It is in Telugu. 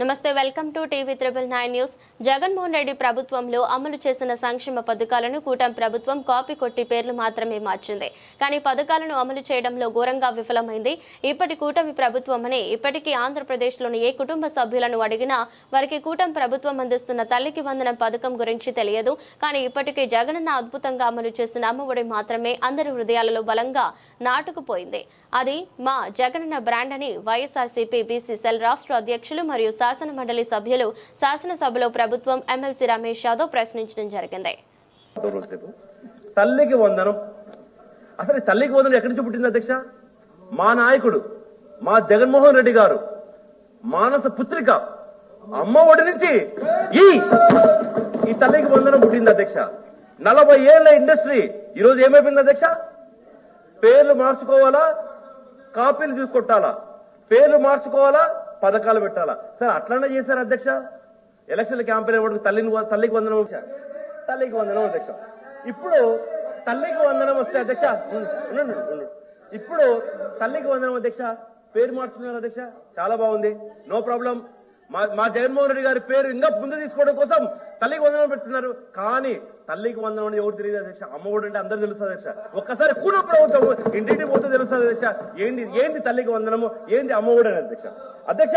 నమస్తే welcome to TV triple nine news. Jaganmohan Reddy ప్రభుత్వంలో అమలు చేసిన సంక్షేమ పథకాలను కూటమి ప్రభుత్వం కాపీ కొట్టి పేర్లు మాత్రమే మార్చింది. కానీ పథకాలను అమలు చేయడంలో ఘోరంగా విఫలమైంది. ఇప్పటి కూటమి ప్రభుత్వమని ఇప్పటికీ ఆంధ్రప్రదేశ్లోని ఏ కుటుంబ సభ్యులను అడిగినా వారికి కూటమి ప్రభుత్వం అందిస్తున్న తల్లికి వందనం పథకం గురించి తెలియదు. కానీ ఇప్పటికీ జగనన్న అద్భుతంగా అమలు చేసిన అమ్మఒడి మాత్రమే అందరి హృదయాలలో బలంగా నాటుకుపోయింది. అది మా జగనన్న బ్రాండ్ అని వైఎస్ఆర్సీపీ బీసీ సెల్ రాష్ట్ర అధ్యక్షులు మరియు శాసన మండలి సభ్యులు శాసనసభలో ప్రభుత్వం ఎమ్మెల్సీ రమేష్ యాదవ్ ప్రశ్నించడం జరిగింది. తల్లికి వందనం. అసలు తల్లికి వందనం ఎక్కడి నుంచి పుట్టింది అధ్యక్ష? మా నాయకుడు మా జగన్మోహన్ రెడ్డి గారు మానస పుత్రిక అమ్మ ఒడి నుంచి ఈ ఈ తల్లికి వందనం పుట్టింది అధ్యక్ష. నలభై ఏళ్ళ ఇండస్ట్రీ ఈ రోజు ఏమైపోయింది అధ్యక్ష? పేర్లు మార్చుకోవాలా? కాపీలు చూసుకొట్టాలా పేర్లు మార్చుకోవాలా? పథకాలు పెట్టాలా? సార్ అట్లనే చేశారు అధ్యక్ష? ఎలక్షన్ క్యాంపెయిన్ ఇవ్వడానికి తల్లిని తల్లికి వందనం తల్లికి వందనం అధ్యక్ష. ఇప్పుడు తల్లికి వందనం వస్తే అధ్యక్ష ఇప్పుడు తల్లికి వందనం అధ్యక్ష పేరు మార్చుకున్నారు అధ్యక్ష? చాలా బాగుంది. No problem. మా మా జగన్మోహన్ రెడ్డి గారి పేరు ఇంకా ముందు తీసుకోవడం కోసం తల్లికి వందనం పెట్టున్నారు. కానీ తల్లికి వందనం ఎవరు తెలియదు అధ్యక్ష? అమ్మఒడు అంటే అందరూ తెలుస్తుంది అధ్యక్ష. ఒక్కసారి కూన ప్రభుత్వం ఇంటింటి పోతే అధ్యక్ష ఏంది ఏంది తల్లికి వందనము ఏంది అమ్మఒడి అని అధ్యక్ష. అధ్యక్ష